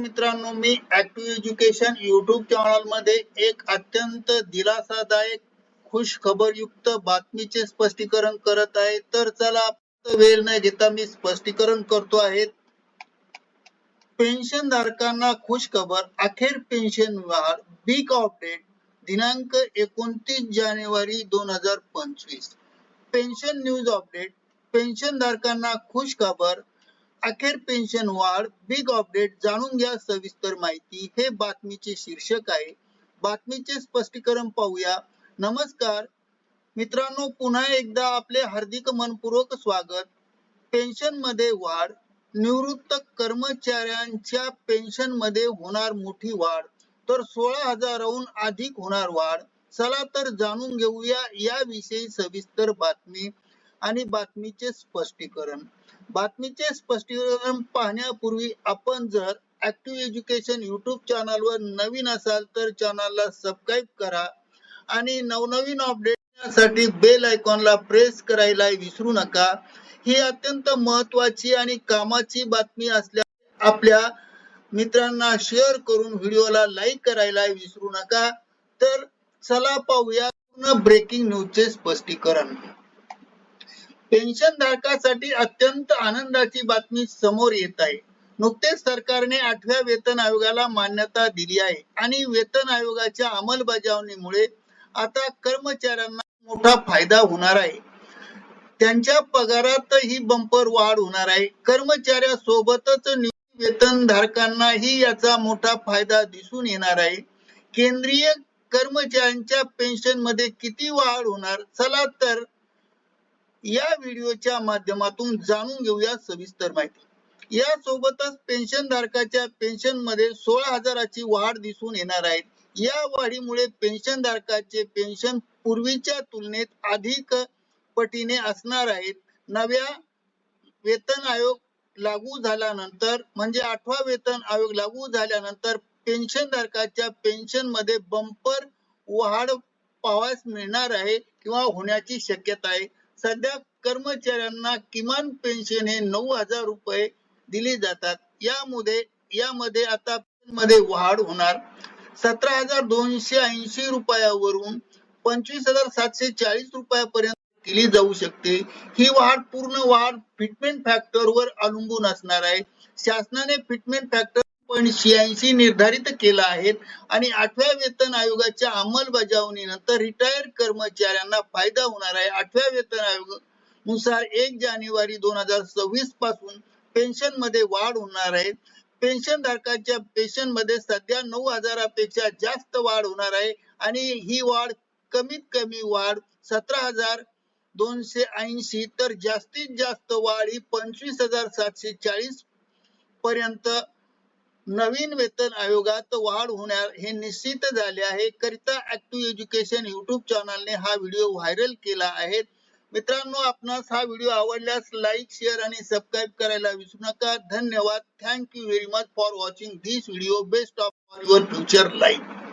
मित्रांनो मी active education YouTube चॅनलमध्ये एक अत्यंत दिलासादायक खुश खबरयुक्त बातमीचे स्पष्टीकरण करत आहे. तर चला वेळ न घेता मी स्पष्टीकरण करतो आहे. पेन्शन धारकांना खुश खबर अखेर पेन्शन वाढ बिग अपडेट दिनांक एकोणतीस जानेवारी दोन हजार पंचवीस. पेन्शन न्यूज अपडेट पेन्शन धारकांना खुश खबर अखेर पेन्शन वाढ बिग अपडेट जाणून घ्या सविस्तर माहिती. हे बातमीचे शीर्षक आहे. बातमीचे स्पष्टीकरण पाहूया. नमस्कार. मित्रांनो पुन्हा एकदा आपले हार्दिक मनपूर्वक स्वागत. पेन्शनमध्ये वाढ निवृत्त कर्मचाऱ्यांच्या पेन्शनमध्ये होणार मोठी वाढ. तर सोळा हजाराहून अधिक होणार वाढ. चला तर जाणून घेऊया याविषयी सविस्तर बातमी आणि बातमीचे स्पष्टीकरण. बातमीचे स्पष्टीकरण पाहण्यापूर्वी आपण जर ऍक्टिव्ह एज्युकेशन युट्यूब चॅनलवर नवीन असाल तर चॅनलला सबस्क्राईब करा आणि नवनवीन अपडेटसाठी बेल आयकॉनला प्रेस करायला विसरू नका. ही अत्यंत महत्वाची आणि कामाची बातमी असल्या आपल्या मित्रांना शेअर करून व्हिडिओला लाईक करायला विसरू नका. तर चला पाहूया पूर्ण ब्रेकिंग न्यूजचे स्पष्टीकरण. पेन्शन धारकासाठी अत्यंत आनंदाची बातमी समोर येत आहे. नुकतेच सरकारने आठव्या वेतन आयोगाला मान्यता दिली आहे आणि वेतन आयोगाच्या अंमलबजावणीमुळे आता कर्मचाऱ्यांना मोठा फायदा होणार आहे. त्यांच्या पगारात ही बंपर वाढ होणार आहे. कर्मचाऱ्यासोबतच वेतन धारकांनाही याचा मोठा फायदा दिसून येणार आहे. केंद्रीय कर्मचाऱ्यांच्या पेन्शनमध्ये किती वाढ होणार? चला तर या व्हिडिओच्या माध्यमातून जाणून घेऊया सविस्तर माहिती. या सोबतच पेन्शन धारकाच्या पेन्शनमध्ये सोळा हजाराची वाढ दिसून येणार आहे. या वाढीमुळे पेन्शन धारकाचे पेन्शन पूर्वीच्या तुलनेत अधिक पटीने असणार आहेत. नव्या वेतन आयोग लागू झाल्यानंतर म्हणजे आठवा वेतन आयोग लागू झाल्यानंतर पेन्शन धारकाच्या पेन्शनमध्ये बंपर वाढ पाहावयास मिळणार आहे किंवा होण्याची शक्यता आहे. सध्या कर्मचाऱ्यांना किमान पेन्शन हे नऊ हजार रुपये दिली जातात. यामध्ये यामध्ये आता मध्ये वाढ होणार. सतरा हजार दोनशे ऐंशी रुपयावरून पंचवीस हजार सातशे चाळीस रुपयापर्यंत केली जाऊ शकते. ही वाढ पूर्ण वाढ फिटमेंट फॅक्टर वर अवलंबून असणार आहे. शासनाने फिटमेंट फॅक्टर पॉईंट शहाऐंशी निर्धारित केला आहे आणि आठव्या वेतन आयोगाच्या अंमलबजावणीनंतर रिटायर कर्मचाऱ्यांना फायदा होणार आहे. आठव्या वेतन आयोगनुसार एक जानेवारी दोन हजार सव्वीसपासून पेन्शनमध्ये वाढ होणार आहे. पेन्शन धारकाच्या पेन्शनमध्ये सध्या नऊ हजारापेक्षा जास्त वाढ होणार आहे. आणि ही वाढ कमीत कमी वाढ सतरा हजार दोनशे ऐंशी तर जास्तीत जास्त वाढ ही पंचवीस हजार सातशे चाळीस पर्यंत नवीन वेतन आयोगात वाढ होणार हे निश्चित झाले आहे. करिता ऍक्टिव्ह एज्युकेशन युट्यूब चॅनलने हा व्हिडिओ व्हायरल केला आहे. मित्रांनो आपणास हा व्हिडिओ आवडल्यास लाईक शेअर आणि सबस्क्राईब करायला विसरू नका. धन्यवाद. Thank you very much for watching this video best of your future life